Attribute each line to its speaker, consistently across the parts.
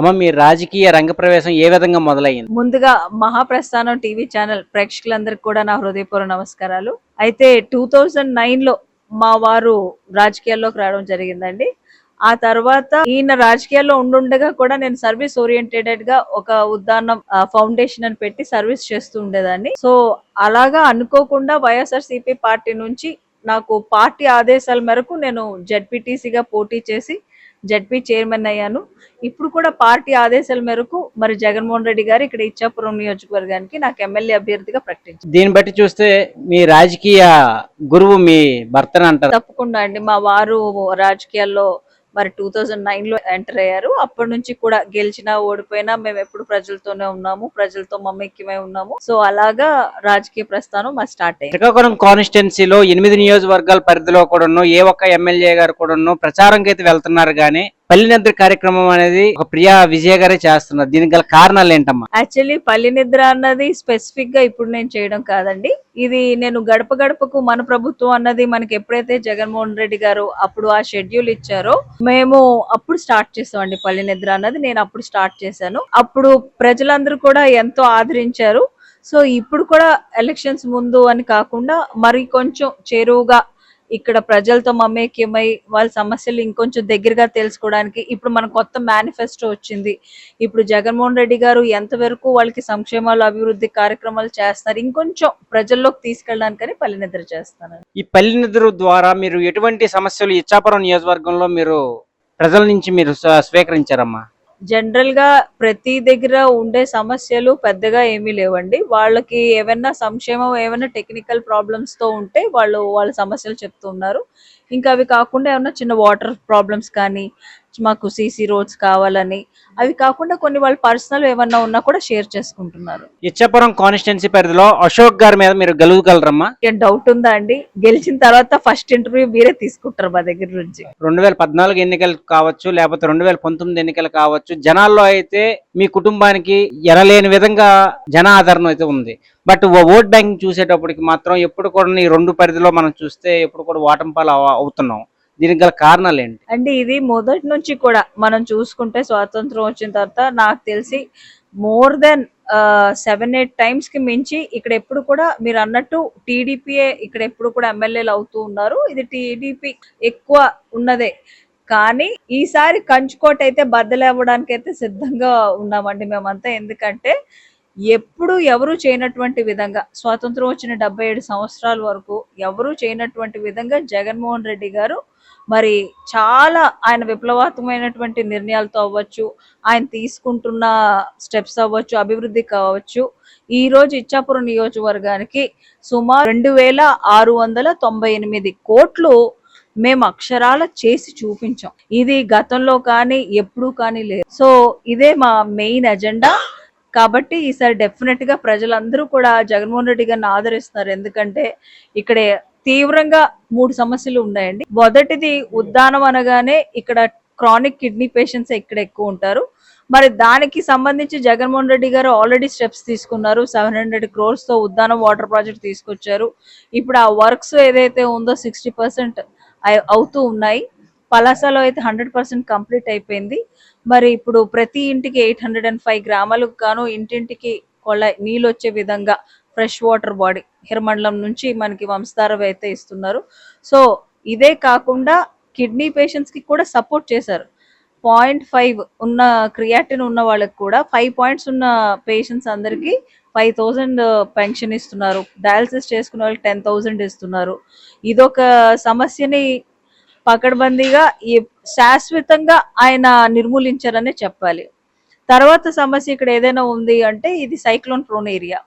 Speaker 1: అమ్మ మీ రాజకీయ రంగ ప్రవేశం ఏ విధంగా మొదలయ్యింది?
Speaker 2: ముందుగా మహాప్రస్థానం టీవీ ఛానల్ ప్రేక్షకులందరికీ కూడా నా హృదయపూర్వ నమస్కారాలు. అయితే టూ థౌజండ్ నైన్లో మా వారు రాజకీయాల్లోకి రావడం జరిగిందండి. ఆ తర్వాత ఈయన రాజకీయాల్లో ఉండుండగా కూడా నేను సర్వీస్ ఓరియంటెడెడ్గా ఒక ఉద్దానం ఫౌండేషన్ అని పెట్టి సర్వీస్ చేస్తూ ఉండేదాన్ని. సో అలాగా అనుకోకుండా వైఎస్ఆర్ పార్టీ నుంచి నాకు పార్టీ ఆదేశాల మేరకు నేను జడ్పీటీసీగా పోటీ చేసి జడ్పీ చైర్మన్ అయ్యాను. ఇప్పుడు కూడా పార్టీ ఆదేశాల మేరకు మరి జగన్మోహన్ రెడ్డి గారు ఇక్కడ ఇచ్చాపురం నియోజకవర్గానికి నాకు ఎమ్మెల్యే అభ్యర్థిగా ప్రకటించారు.
Speaker 1: దీన్ని బట్టి చూస్తే మీ రాజకీయ గురువు మీ భర్తని అంటారు.
Speaker 2: తప్పకుండా అండి. మా వారు రాజకీయాల్లో మరి టూ థౌజండ్ నైన్లో ఎంటర్ అయ్యారు. అప్పటి నుంచి కూడా గెలిచినా ఓడిపోయినా మేము ఎప్పుడు ప్రజలతోనే ఉన్నాము. ప్రజలతో మమ్మక్యమై ఉన్నాము. సో అలాగా రాజకీయ ప్రస్థానం మా స్టార్ట్ అయ్యింది
Speaker 1: శ్రీకాకుళం కాన్స్టిట్యున్సీలో ఎనిమిది నియోజకవర్గాల పరిధిలో కూడాను ఏ ఒక్క ఎమ్మెల్యే గారు కూడాను ప్రచారంకి అయితే వెళ్తున్నారు కానీ పల్లెనిద్ర కార్యక్రమం అనేది ఒక ప్రియా విజయ గారే చేస్తున్నారు. దీనికి గల కారణాలు ఏంటమ్మా?
Speaker 2: యాక్చువల్లీ పల్లి నిద్ర అన్నది స్పెసిఫిక్గా ఇప్పుడు నేను చేయడం కాదండి. ఇది నేను గడప గడపకు మన ప్రభుత్వం అన్నది మనకి ఎప్పుడైతే జగన్మోహన్ రెడ్డి గారు అప్పుడు ఆ షెడ్యూల్ ఇచ్చారో మేము అప్పుడు స్టార్ట్ చేసామండి పల్లి నిద్ర అన్నది. నేను అప్పుడు స్టార్ట్ చేశాను. అప్పుడు ప్రజలందరూ కూడా ఎంతో ఆదరించారు. సో ఇప్పుడు కూడా ఎలక్షన్స్ ముందు అని కాకుండా మరి కొంచెం చేరువుగా ఇక్కడ ప్రజలతో మమేక్యమై వాళ్ళ సమస్యలు ఇంకొంచెం దగ్గరగా తెలుసుకోవడానికి ఇప్పుడు మన కొత్త మేనిఫెస్టో వచ్చింది. ఇప్పుడు జగన్మోహన్ రెడ్డి గారు ఎంతవరకు వాళ్ళకి సంక్షేమాలు అభివృద్ధి కార్యక్రమాలు చేస్తున్నారు ఇంకొంచెం ప్రజల్లోకి తీసుకెళ్ళడానికని పల్లెనిద్ర చేస్తాను
Speaker 1: ఈ పల్లెనిద్ర ద్వారా మీరు ఎటువంటి సమస్యలు ఇచ్చాపురం నియోజకవర్గంలో మీరు ప్రజల నుంచి మీరు స్వీకరించారమ్మా?
Speaker 2: జనరల్గా ప్రతి దగ్గర ఉండే సమస్యలు పెద్దగా ఏమీ లేవండి. వాళ్ళకి ఏమైనా సంక్షేమం ఏమైనా టెక్నికల్ ప్రాబ్లమ్స్తో ఉంటే వాళ్ళు వాళ్ళ సమస్యలు చెప్తున్నారు ఇంకా అవి కాకుండా ఏమైనా చిన్న వాటర్ ప్రాబ్లమ్స్ కానీ మాకు సీసీ రోడ్స్ కావాలని అవి కాకుండా కొన్ని వాళ్ళ పర్సనల్ ఏమన్నా ఉన్నా కూడా షేర్ చేసుకుంటున్నారు.
Speaker 1: ఇచ్చాపురం కాన్స్టిట్యున్సీ పరిధిలో అశోక్ గారి మీద మీరు గెలవగలరమ్మా
Speaker 2: ఏం డౌట్ ఉందా అండి? గెలిచిన తర్వాత ఫస్ట్ ఇంటర్వ్యూ మీరే తీసుకుంటారు మా దగ్గర నుంచి.
Speaker 1: రెండు వేల పద్నాలుగు ఎన్నికలు కావచ్చు లేకపోతే రెండు వేల పంతొమ్మిది ఎన్నికలు కావచ్చు జనాల్లో అయితే మీ కుటుంబానికి ఎనలేని విధంగా జన ఆదరణ అయితే ఉంది. బట్ ఓట్ బ్యాంకింగ్ చూసేటప్పటికి మాత్రం ఎప్పుడు కూడా ఈ రెండు పరిధిలో మనం చూస్తే ఎప్పుడు కూడా వాటంపాలు అవుతున్నాం. దీనికి గల కారణాలు ఏంటి
Speaker 2: అంటే ఇది మొదటి నుంచి కూడా మనం చూసుకుంటే స్వాతంత్రం వచ్చిన తర్వాత నాకు తెలిసి మోర్ దెన్ సెవెన్ ఎయిట్ టైమ్స్కి మించి ఇక్కడ ఎప్పుడు కూడా మీరు అన్నట్టు టీడీపీఏ ఇక్కడ ఎప్పుడు కూడా ఎమ్మెల్యేలు అవుతూ ఉన్నారు. ఇది టీడీపీ ఎక్కువ ఉన్నదే. కానీ ఈసారి కంచుకోట అయితే బద్దలవ్వడానికి అయితే సిద్ధంగా ఉన్నామండి మేమంతా. ఎందుకంటే ఎప్పుడు ఎవరు చేయనటువంటి విధంగా స్వాతంత్రం వచ్చిన డెబ్బై ఏడు సంవత్సరాల వరకు ఎవరు చేయనటువంటి విధంగా జగన్మోహన్ రెడ్డి గారు మరి చాలా ఆయన విప్లవాత్మకమైనటువంటి నిర్ణయాలతో అవ్వచ్చు ఆయన తీసుకుంటున్న స్టెప్స్ అవ్వచ్చు అభివృద్ధి కావచ్చు. ఈ రోజు ఇచ్చాపురం నియోజకవర్గానికి సుమారు రెండు వేల ఆరు వందల తొంభై ఎనిమిది కోట్లు మేము అక్షరాల చేసి చూపించాం. ఇది గతంలో కానీ ఎప్పుడూ కానీ లేదు. సో ఇదే మా మెయిన్ ఎజెండా కాబట్టి ఈసారి డెఫినెట్గా ప్రజలందరూ కూడా జగన్మోహన్ రెడ్డి గారిని ఆదరిస్తున్నారు. ఎందుకంటే ఇక్కడ తీవ్రంగా మూడు సమస్యలు ఉన్నాయండి. మొదటిది ఉద్దానం అనగానే ఇక్కడ క్రానిక్ కిడ్నీ పేషెంట్స్ ఇక్కడ ఎక్కువ ఉంటారు. మరి దానికి సంబంధించి జగన్మోహన్ రెడ్డి గారు ఆల్రెడీ స్టెప్స్ తీసుకున్నారు. సెవెన్ హండ్రెడ్ క్రోర్స్తో ఉద్దానం వాటర్ ప్రాజెక్ట్ తీసుకొచ్చారు. ఇప్పుడు ఆ వర్క్స్ ఏదైతే ఉందో సిక్స్టీ పర్సెంట్ అవుతూ ఉన్నాయి. పలాసలో అయితే హండ్రెడ్ పర్సెంట్ కంప్లీట్ అయిపోయింది. మరి ఇప్పుడు ప్రతి ఇంటికి ఎయిట్ హండ్రెడ్ అండ్ ఫైవ్ గ్రామాలకు గాను ఇంటింటికి కొళ నీళ్ళు వచ్చే విధంగా ఫ్రెష్ వాటర్ బాడీ హిరమండలం నుంచి మనకి వంశధారవి అయితే ఇస్తున్నారు. సో ఇదే కాకుండా కిడ్నీ పేషెంట్స్కి కూడా సపోర్ట్ చేశారు. పాయింట్ ఫైవ్ ఉన్న క్రియాటిన్ ఉన్న వాళ్ళకి కూడా ఫైవ్ పాయింట్స్ ఉన్న పేషెంట్స్ అందరికి ఫైవ్ థౌజండ్ పెన్షన్ ఇస్తున్నారు. డయాలసిస్ చేసుకున్న వాళ్ళకి టెన్ థౌజండ్ ఇస్తున్నారు. ఇదొక సమస్యని పకడ్బందీగా ఈ శాశ్వతంగా ఆయన నిర్మూలించారనే చెప్పాలి. తర్వాత సమస్య ఇక్కడ ఏదైనా ఉంది అంటే ఇది సైక్లోన్ ప్రోన్ ఏరియా.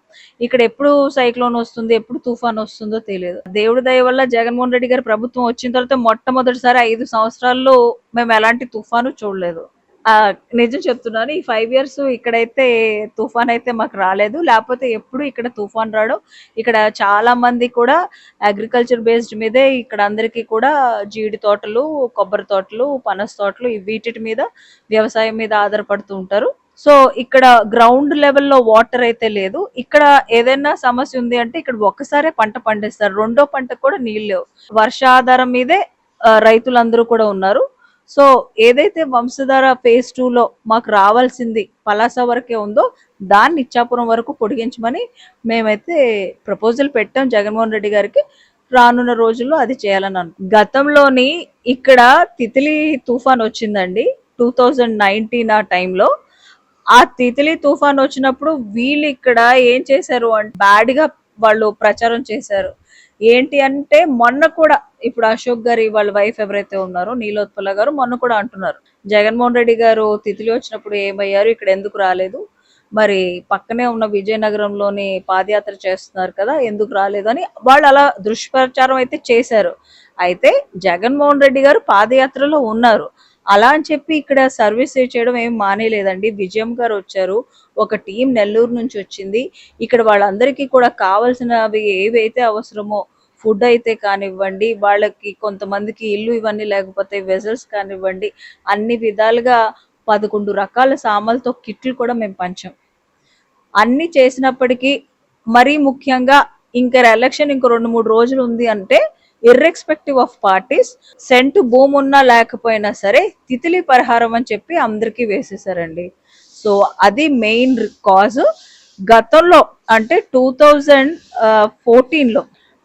Speaker 2: ఇక్కడ ఎప్పుడు సైక్లోన్ వస్తుంది ఎప్పుడు తుఫాన్ వస్తుందో తెలియదు. దేవుడి దయ వల్ల జగన్మోహన్ రెడ్డి గారి ప్రభుత్వం వచ్చిన తర్వాత మొట్టమొదటిసారి ఐదు సంవత్సరాల్లో మేము ఎలాంటి తుఫాను చూడలేదు. నిజం చెప్తున్నాను ఈ ఫైవ్ ఇయర్స్ ఇక్కడైతే తుఫాన్ అయితే మాకు రాలేదు. లేకపోతే ఎప్పుడు ఇక్కడ తుఫాన్ రావడం ఇక్కడ చాలా మంది కూడా అగ్రికల్చర్ బేస్డ్ మీదే ఇక్కడ అందరికీ కూడా జీడి తోటలు కొబ్బరి తోటలు పనస తోటలు వీటి మీద వ్యవసాయం మీద ఆధారపడుతూ ఉంటారు. సో ఇక్కడ గ్రౌండ్ లెవెల్లో వాటర్ అయితే లేదు. ఇక్కడ ఏదైనా సమస్య ఉంది అంటే ఇక్కడ ఒక్కసారే పంట పండిస్తారు. రెండో పంట కూడా నీళ్ళు లేవు. వర్షాధారం మీదే రైతులందరూ కూడా ఉన్నారు. సో ఏదైతే వంశధార ఫేజ్ టూలో మాకు రావాల్సింది పలాస వరకే ఉందో దాన్ని ఇచ్చాపురం వరకు పొడిగించమని మేమైతే ప్రపోజల్ పెట్టాం జగన్మోహన్ రెడ్డి గారికి. రానున్న రోజుల్లో అది చేయాలని అను గతంలోని ఇక్కడ తితిలి తుఫాన్ వచ్చిందండి టూ థౌజండ్ నైన్టీన్ ఆ టైంలో ఆ తితిలి తుఫాన్ వచ్చినప్పుడు వీళ్ళు ఇక్కడ ఏం చేశారు అంటే బ్యాడ్గా వాళ్ళు ప్రచారం చేశారు. ఏంటి అంటే మొన్న కూడా ఇప్పుడు అశోక్ గారి వాళ్ళ వైఫ్ ఎవరైతే ఉన్నారో నీలోత్పల గారు మొన్న కూడా అంటున్నారు. జగన్మోహన్ రెడ్డి గారు తిథిలి వచ్చినప్పుడు ఏమయ్యారు ఇక్కడ ఎందుకు రాలేదు? మరి పక్కనే ఉన్న విజయనగరంలోని పాదయాత్ర చేస్తున్నారు కదా ఎందుకు రాలేదు అని వాళ్ళు అలా దుష్ప్రచారం అయితే చేశారు. అయితే జగన్మోహన్ రెడ్డి గారు పాదయాత్రలో ఉన్నారు. అలా అని చెప్పి ఇక్కడ సర్వీస్ చేయడం ఏం మానేలేదండి. విజయం గారు వచ్చారు. ఒక టీం నెల్లూరు నుంచి వచ్చింది. ఇక్కడ వాళ్ళందరికీ కూడా కావాల్సినవి ఏవైతే అవసరమో ఫుడ్ అయితే కానివ్వండి వాళ్ళకి కొంతమందికి ఇల్లు ఇవన్నీ లేకపోతే వెజల్స్ కానివ్వండి అన్ని విధాలుగా పదకొండు రకాల సామాన్లతో కిట్లు కూడా మేము పంచాం. అన్ని చేసినప్పటికీ మరీ ముఖ్యంగా ఇంకా ఎలక్షన్ ఇంకో రెండు మూడు రోజులు ఉంది అంటే ఇర్రెస్పెక్టివ్ ఆఫ్ పార్టీస్ సెంటు భూమి ఉన్నా లేకపోయినా సరే తితిలి పరిహారం అని చెప్పి అందరికీ వేసేసారండి సో అది మెయిన్ కాజ్ గతంలో అంటే టూ థౌజండ్ ఫోర్టీన్లో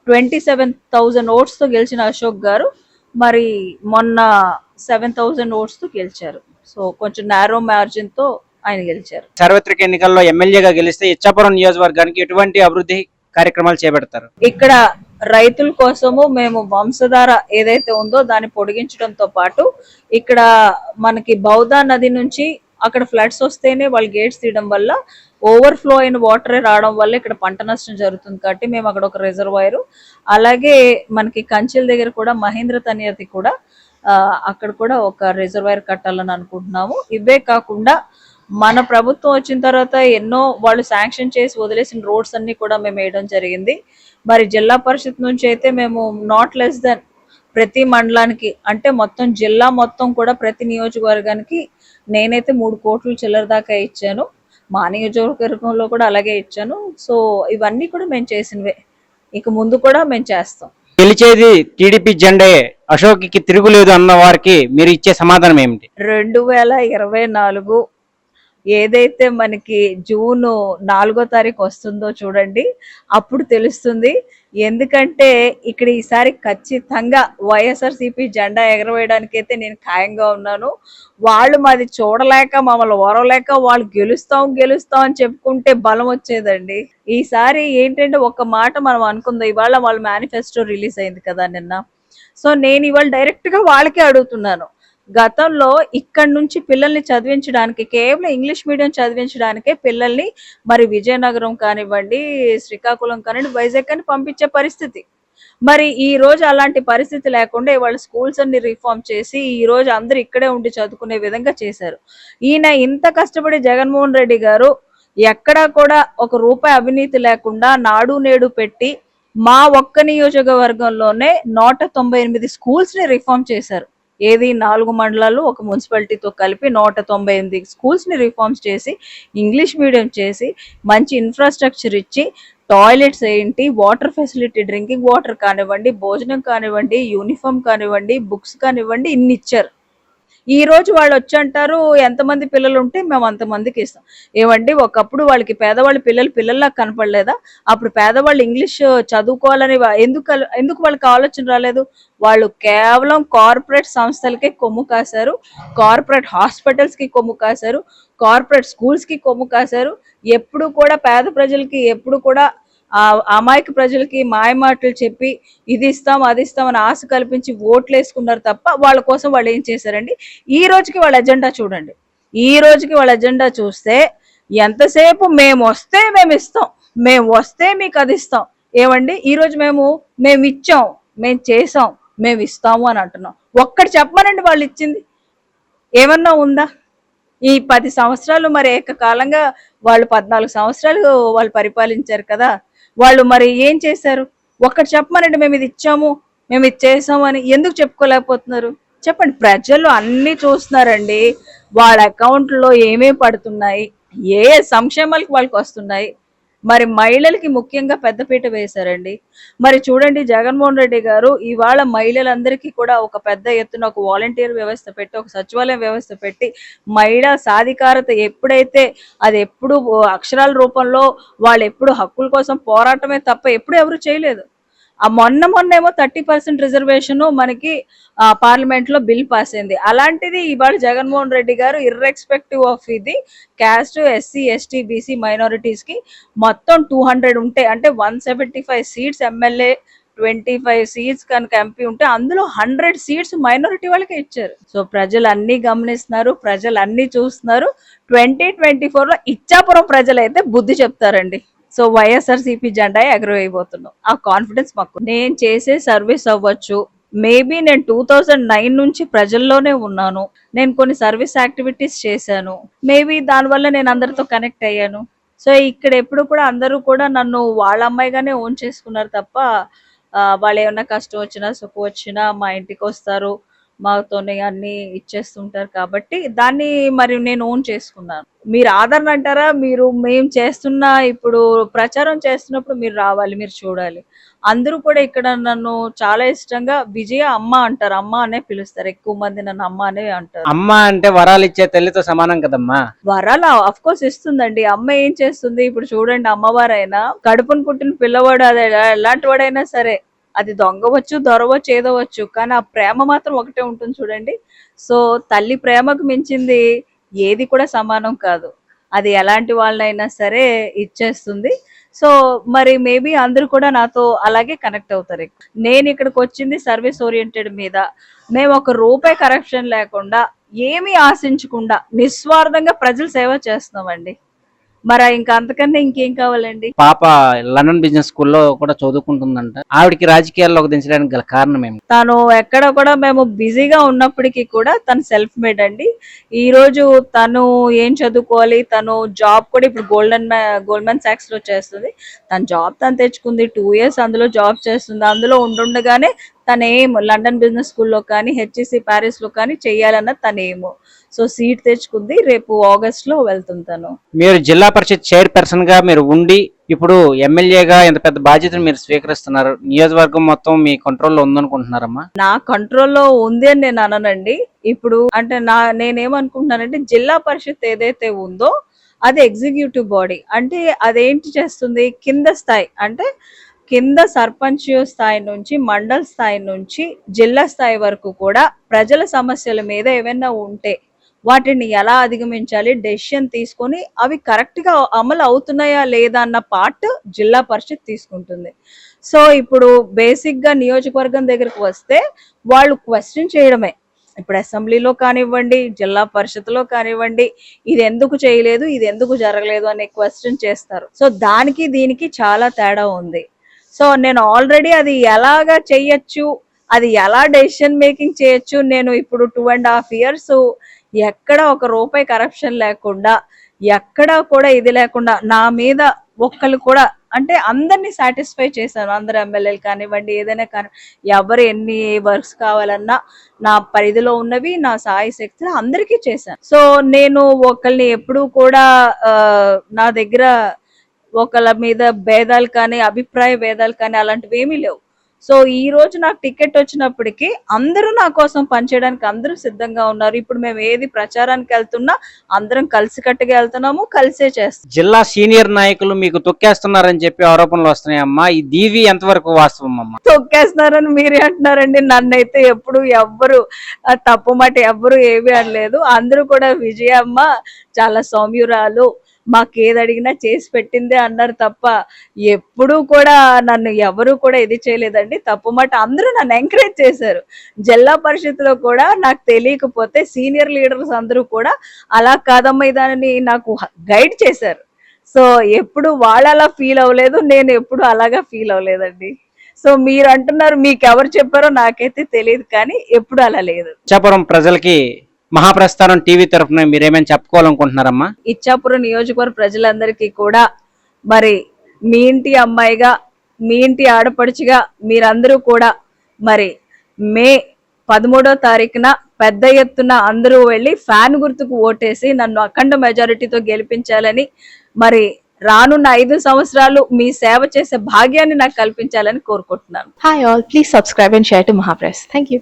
Speaker 2: ట్వంటీ సెవెన్ థౌజండ్ ఓట్స్తో గెలిచిన అశోక్ గారు. మరి మొన్న సెవెన్ థౌజండ్ ఓట్స్తో గెలిచారు. సో కొంచెం నేరో మార్జిన్తో ఆయన గెలిచారు.
Speaker 1: సార్వత్రిక ఎన్నికల్లో ఎమ్మెల్యేగా గెలిస్తే ఇచ్చాపురం నియోజకవర్గానికి ఎటువంటి అభివృద్ధి కార్యక్రమాలు చేపడతారు?
Speaker 2: ఇక్కడ రైతుల కోసము మేము వంశధార ఏదైతే ఉందో దాన్ని పొడిగించడంతో పాటు ఇక్కడ మనకి బౌద్ధ నది నుంచి అక్కడ ఫ్లడ్స్ వస్తేనే వాళ్ళు గేట్స్ తీయడం వల్ల ఓవర్ఫ్లో అయిన వాటరే రావడం వల్ల ఇక్కడ పంట నష్టం జరుగుతుంది కాబట్టి మేము అక్కడ ఒక రిజర్వాయర్ అలాగే మనకి కంచెల దగ్గర కూడా మహేంద్ర తనియతి కూడా అక్కడ కూడా ఒక రిజర్వాయర్ కట్టాలని అనుకుంటున్నాము. ఇవే కాకుండా మన ప్రభుత్వం వచ్చిన తర్వాత ఎన్నో వాళ్ళు శాంక్షన్ చేసి వదిలేసిన రోడ్స్ అన్ని కూడా మేము వేయడం జరిగింది. మరి జిల్లా పరిషత్ నుంచి అయితే మేము నాట్ లెస్ దెన్ ప్రతి మండలానికి అంటే మొత్తం జిల్లా మొత్తం కూడా ప్రతి నియోజకవర్గానికి నేనైతే మూడు కోట్లు చిల్లర దాకా ఇచ్చాను. మా నియోజకవర్గంలో కూడా అలాగే ఇచ్చాను. సో ఇవన్నీ కూడా మేము చేసినవే. ఇక ముందు కూడా మేము చేస్తాం.
Speaker 1: గెలిచేది టీడీపీ జెండే అశోక్కి తిరుగులేదు అన్న వారికి మీరు ఇచ్చే సమాధానం ఏమిటి?
Speaker 2: రెండు వేల ఇరవై నాలుగు ఏదైతే మనకి జూన్ నాలుగో తారీఖు వస్తుందో చూడండి అప్పుడు తెలుస్తుంది. ఎందుకంటే ఇక్కడ ఈసారి ఖచ్చితంగా వైఎస్ఆర్సీపీ జెండా ఎగరవేయడానికి అయితే నేను ఖాయంగా ఉన్నాను. వాళ్ళు మాది చూడలేక మమ్మల్ని ఓరలేక వాళ్ళు గెలుస్తాం గెలుస్తాం అని చెప్పుకుంటే బలం వచ్చేదండి. ఈసారి ఏంటంటే ఒక మాట మనం అనుకుందాం ఇవాళ వాళ్ళ మేనిఫెస్టో రిలీజ్ అయింది కదా నిన్న. సో నేను ఇవాళ డైరెక్ట్గా వాళ్ళకే అడుగుతున్నాను. గతంలో ఇక్కడ నుంచి పిల్లల్ని చదివించడానికి కేవలం ఇంగ్లీష్ మీడియం చదివించడానికే పిల్లల్ని మరి విజయనగరం కానివ్వండి శ్రీకాకుళం కానివ్వండి వైజాగ్ అని పంపించే పరిస్థితి. మరి ఈ రోజు అలాంటి పరిస్థితి లేకుండా ఇవాళ స్కూల్స్ అన్ని రిఫార్మ్ చేసి ఈ రోజు అందరు ఇక్కడే ఉండి చదువుకునే విధంగా చేశారు. ఈయన ఇంత కష్టపడి జగన్మోహన్ రెడ్డి గారు ఎక్కడా కూడా ఒక రూపాయి అవినీతి లేకుండా నాడు నేడు పెట్టి మా ఒక్క నియోజకవర్గంలోనే నూట తొంభై ఎనిమిది స్కూల్స్ని రిఫార్మ్ చేశారు. ఏది నాలుగు మండలాలు ఒక మున్సిపాలిటీతో కలిపి నూట తొంభై ఎనిమిది స్కూల్స్ని రిఫార్మ్స్ చేసి ఇంగ్లీష్ మీడియం చేసి మంచి ఇన్ఫ్రాస్ట్రక్చర్ ఇచ్చి టాయిలెట్స్ ఏంటి వాటర్ ఫెసిలిటీ డ్రింకింగ్ వాటర్ కానివ్వండి భోజనం కానివ్వండి యూనిఫామ్ కానివ్వండి బుక్స్ కానివ్వండి ఇన్ని ఇచ్చారు. ఈ రోజు వాళ్ళు వచ్చి అంటారు ఎంతమంది పిల్లలు ఉంటే మేము అంతమందికి ఇస్తాం. ఏమండి ఒకప్పుడు వాళ్ళకి పేదవాళ్ళు పిల్లలు పిల్లల్లా కనపడలేదా? అప్పుడు పేదవాళ్ళు ఇంగ్లీష్ చదువుకోవాలని ఎందుకు ఎందుకు వాళ్ళకి ఆలోచన రాలేదు? వాళ్ళు కేవలం కార్పొరేట్ సంస్థలకే కొమ్ము కాశారు కార్పొరేట్ హాస్పిటల్స్కి కొమ్ము కాశారు కార్పొరేట్ స్కూల్స్కి కొమ్ము కాశారు. ఎప్పుడు కూడా పేద ప్రజలకి ఎప్పుడు కూడా ఆ అమాయక ప్రజలకి మాయమాటలు చెప్పి ఇది ఇస్తాం అది ఇస్తాం అని ఆశ కల్పించి ఓట్లు వేసుకున్నారు తప్ప వాళ్ళ కోసం వాళ్ళు ఏం చేశారండి? ఈ రోజుకి వాళ్ళ ఎజెండా చూడండి. ఈ రోజుకి వాళ్ళ ఎజెండా చూస్తే ఎంతసేపు మేము వస్తే మేము ఇస్తాం మేము వస్తే మీకు అది ఇస్తాం. ఏమండి? ఈరోజు మేము మేము ఇచ్చాం మేము చేసాం మేము ఇస్తాము అని అంటున్నాం. ఒక్కటి చెప్పమనండి వాళ్ళు ఇచ్చింది. ఏమన్నా ఉందా? ఈ పది సంవత్సరాలు మరి ఏకకాలంగా వాళ్ళు పద్నాలుగు సంవత్సరాలు వాళ్ళు పరిపాలించారు కదా. వాళ్ళు మరి ఏం చేశారు? ఒక్కటి చెప్పమనండి మేము ఇది ఇచ్చాము మేము ఇది చేసాము అని ఎందుకు చెప్పుకోలేకపోతున్నారు? చెప్పండి ప్రజలు అన్ని చూస్తున్నారండి. వాళ్ళ అకౌంట్లో ఏమేమి పడుతున్నాయి? ఏ సంక్షేమాలకు వాళ్ళకి వస్తున్నాయి? మరి మహిళలకి ముఖ్యంగా పెద్దపీట వేశారండి. మరి చూడండి జగన్మోహన్ రెడ్డి గారు ఇవాళ మహిళలందరికీ కూడా ఒక పెద్ద ఎత్తున ఒక వాలంటీర్ వ్యవస్థ పెట్టి ఒక సచివాలయం వ్యవస్థ పెట్టి మహిళా సాధికారత ఎప్పుడైతే అది ఎప్పుడు అక్షరాల రూపంలో వాళ్ళు ఎప్పుడు హక్కుల కోసం పోరాటమే తప్ప ఎప్పుడు ఎవరు చేయలేదు. మొన్న మొన్న ఏమో థర్టీ పర్సెంట్ రిజర్వేషన్ మనకి పార్లమెంట్లో బిల్ పాస్ అయింది. అలాంటిది ఇవాళ జగన్మోహన్ రెడ్డి గారు ఇర్రెస్పెక్టివ్ ఆఫ్ ఇది క్యాస్ట్ ఎస్సీ ఎస్టీ బీసీ మైనారిటీస్కి మొత్తం టూ హండ్రెడ్ ఉంటే అంటే one seventy five seats MLA twenty five seats కనుక ఎంపీ ఉంటే అందులో హండ్రెడ్ సీట్స్ మైనారిటీ వాళ్ళకి ఇచ్చారు. సో ప్రజలు అన్ని గమనిస్తున్నారు ప్రజలు అన్ని చూస్తున్నారు. ట్వంటీ ట్వంటీ ఫోర్లో ఇచ్చాపురం ప్రజలు అయితే బుద్ధి చెప్తారండి. సో వైఎస్ఆర్ సిపి జెండా ఎగరవేయబోతున్నాం. ఆ కాన్ఫిడెన్స్ మాకు నేను చేసే సర్వీస్ అవ్వచ్చు. మేబీ నేను టూ థౌజండ్ నైన్ నుంచి ప్రజల్లోనే ఉన్నాను. నేను కొన్ని సర్వీస్ యాక్టివిటీస్ చేశాను. మేబీ దానివల్ల నేను అందరితో కనెక్ట్ అయ్యాను. సో ఇక్కడ ఎప్పుడు కూడా అందరూ కూడా నన్ను వాళ్ళ అమ్మాయిగానే ఓన్ చేసుకున్నారు తప్ప వాళ్ళు ఏమన్నా కష్టం వచ్చినా సుఖం వచ్చినా మా ఇంటికి వస్తారు. మాతోనే అన్ని ఇచ్చేస్తుంటారు కాబట్టి దాన్ని మరి నేను ఓన్ చేసుకున్నాను. మీరు ఆదరణ అంటారా? మీరు మేము చేస్తున్న ఇప్పుడు ప్రచారం చేస్తున్నప్పుడు మీరు రావాలి మీరు చూడాలి. అందరూ కూడా ఇక్కడ నన్ను చాలా ఇష్టంగా విజయ అమ్మ అంటారు. అమ్మ అనే పిలుస్తారు. ఎక్కువ మంది నన్ను అమ్మ అనే అంటారు.
Speaker 1: అమ్మ అంటే వరాలు ఇచ్చే తల్లితో సమానం కదమ్మా?
Speaker 2: వరాలు అఫ్ కోర్స్ ఇస్తుందండి. అమ్మ ఏం చేస్తుంది? ఇప్పుడు చూడండి అమ్మవారైనా కడుపును పుట్టిన పిల్లవాడు అది ఎలాంటి వాడైనా సరే అది దొంగవచ్చు దొరవచ్చు ఏదవచ్చు కానీ ఆ ప్రేమ మాత్రం ఒకటే ఉంటుంది చూడండి. సో తల్లి ప్రేమకు మించింది ఏది కూడా సమానం కాదు. అది ఎలాంటి వాళ్ళనైనా సరే ఇచ్చేస్తుంది. సో మరి మేబీ అందరూ కూడా నాతో అలాగే కనెక్ట్ అవుతారు. నేను ఇక్కడికి వచ్చింది సర్వీస్ ఓరియంటెడ్ మీద. మేము ఒక రూపాయి కరప్షన్ లేకుండా ఏమీ ఆశించకుండా నిస్వార్థంగా ప్రజలు సేవ చేస్తున్నామండి. మరి ఇంకా అంతకన్నా ఇంకేం కావాలండి?
Speaker 1: పాప లండన్ బిజినెస్ స్కూల్లో కూడా చదువుకుంటుందంట. ఆవిడకి రాజకీయాల్లోకి దించడానికి గల కారణం ఏమి
Speaker 2: తను ఎక్కడ కూడా మేము బిజీగా ఉన్నప్పటికీ కూడా తను సెల్ఫ్ మేడ్ అండి. ఈ రోజు తను ఏం చదువుకోవాలి? తను జాబ్ కూడా ఇప్పుడు గోల్డెన్ గోల్డ్మెన్ సాక్స్లో చేస్తుంది. తన జాబ్ తను తెచ్చుకుంది టూ ఇయర్స్ అందులో జాబ్ చేస్తుంది. అందులో ఉండుండగానే తన ఏం లండన్ బిజినెస్ స్కూల్లో కానీ హెచ్ఈసి ప్యారిస్లో కానీ చెయ్యాలన్న తన ఏమో సో సీట్ తెచ్చుకుంది. రేపు ఆగస్ట్లో వెళ్తుంది తను.
Speaker 1: మీరు జిల్లా పరిషత్ చైర్పర్సన్గా మీరు ఉండి ఇప్పుడు ఎమ్మెల్యేగా ఇంత పెద్ద బాధ్యతను మీరు స్వీకరిస్తున్నారు. నియోజకవర్గం మొత్తం మీ కంట్రోల్లో ఉందనుకుంటున్నారమ్మా?
Speaker 2: నా కంట్రోల్లో ఉంది అని నేను అననండి. ఇప్పుడు అంటే నా నేనేమనుకుంటున్నానంటే జిల్లా పరిషత్ ఏదైతే ఉందో అది ఎగ్జిక్యూటివ్ బాడీ. అంటే అదేంటి చేస్తుంది? కింద స్థాయి. అంటే కింద సర్పంచ్ స్థాయి నుంచి మండల్ స్థాయి నుంచి జిల్లా స్థాయి వరకు కూడా ప్రజల సమస్యల మీద ఏమైనా ఉంటే వాటిని ఎలా అధిగమించాలి డెసిషన్ తీసుకొని అవి కరెక్ట్గా అమలు అవుతున్నాయా లేదా అన్న పార్ట్ జిల్లా పరిషత్ తీసుకుంటుంది. సో ఇప్పుడు బేసిక్గా నియోజకవర్గం దగ్గరకు వస్తే వాళ్ళు క్వశ్చన్ చేయడమే. ఇప్పుడు అసెంబ్లీలో కానివ్వండి జిల్లా పరిషత్లో కానివ్వండి ఇది ఎందుకు చేయలేదు ఇది ఎందుకు జరగలేదు అనే క్వశ్చన్ చేస్తారు. సో దానికి దీనికి చాలా తేడా ఉంది. సో నేను ఆల్రెడీ అది ఎలాగా చెయ్యొచ్చు అది ఎలా డెసిషన్ మేకింగ్ చేయొచ్చు నేను ఇప్పుడు టూ అండ్ హాఫ్ ఇయర్స్ ఎక్కడ ఒక రూపాయి కరప్షన్ లేకుండా ఎక్కడ కూడా ఇది లేకుండా నా మీద ఒక్కళ్ళు కూడా అంటే అందరినీ సాటిస్ఫై చేశాను. అందరు ఎమ్మెల్యేలు కానివ్వండి ఏదైనా కానీ ఎవరు ఎన్ని వర్క్స్ కావాలన్నా నా పరిధిలో ఉన్నవి నా సాయి శక్తులు అందరికీ చేశాను. సో నేను ఒకళ్ళని ఎప్పుడూ కూడా నా దగ్గర ఒకళ్ళ మీద భేదాలు కానీ అభిప్రాయ భేదాలు కానీ అలాంటివి ఏమీ లేవు. సో ఈ రోజు నాకు టికెట్ వచ్చినప్పటికీ అందరూ నా కోసం పనిచేయడానికి అందరూ సిద్ధంగా ఉన్నారు. ఇప్పుడు మేము ఏది ప్రచారానికి వెళ్తున్నా అందరం కలిసికట్టుగా వెళ్తున్నాము కలిసే చేస్తాం
Speaker 1: జిల్లా సీనియర్ నాయకులు మీకు తొక్కేస్తున్నారని చెప్పి ఆరోపణలు వస్తున్నాయమ్మా. ఈ దీవి ఎంతవరకు వాస్తవం అమ్మా
Speaker 2: తొక్కేస్తున్నారని మీరే అంటున్నారండి. నన్నైతే ఎప్పుడు ఎవ్వరు తప్పు మాట ఎవ్వరు ఏమీ అనలేదు. అందరూ కూడా విజయమ్మ చాలా సౌమ్యురాలు. మాకు ఏది అడిగినా చేసి పెట్టిందే అన్నారు తప్ప ఎప్పుడూ కూడా నన్ను ఎవరు కూడా ఇది చేయలేదండి. తప్పు మాట అందరూ నన్ను ఎంకరేజ్ చేశారు. జిల్లా పరిషత్లో కూడా నాకు తెలియకపోతే సీనియర్ లీడర్స్ అందరూ కూడా అలా కాదమ్మా దానిని నాకు గైడ్ చేశారు. సో ఎప్పుడు వాళ్ళు అలా ఫీల్ అవ్వలేదు నేను ఎప్పుడు అలాగా ఫీల్ అవ్వలేదండి. సో మీరు అంటున్నారు మీకు ఎవరు చెప్పారో నాకైతే తెలియదు కానీ ఎప్పుడు అలా లేదు.
Speaker 1: చెప్పడం ప్రజలకి మహాప్రస్థానం టీవీ తరఫున మీరేమైనా చెప్పుకోవాలనుకుంటున్నారమ్మా
Speaker 2: ఇచ్చాపురం నియోజకవర్గ ప్రజలందరికీ కూడా మరి మీ ఇంటి అమ్మాయిగా మీ ఇంటి ఆడపడుచుగా మీరందరూ కూడా మరి మే పదమూడో తారీఖున పెద్ద ఎత్తున అందరూ వెళ్ళి ఫ్యాన్ గుర్తుకు ఓటేసి నన్ను అఖండ మెజారిటీతో గెలిపించాలని మరి రానున్న ఐదు సంవత్సరాలు మీ సేవ చేసే భాగ్యాన్ని నాకు కల్పించాలని కోరుకుంటున్నాను
Speaker 3: all, please subscribe and share to Mahapress. Thank you.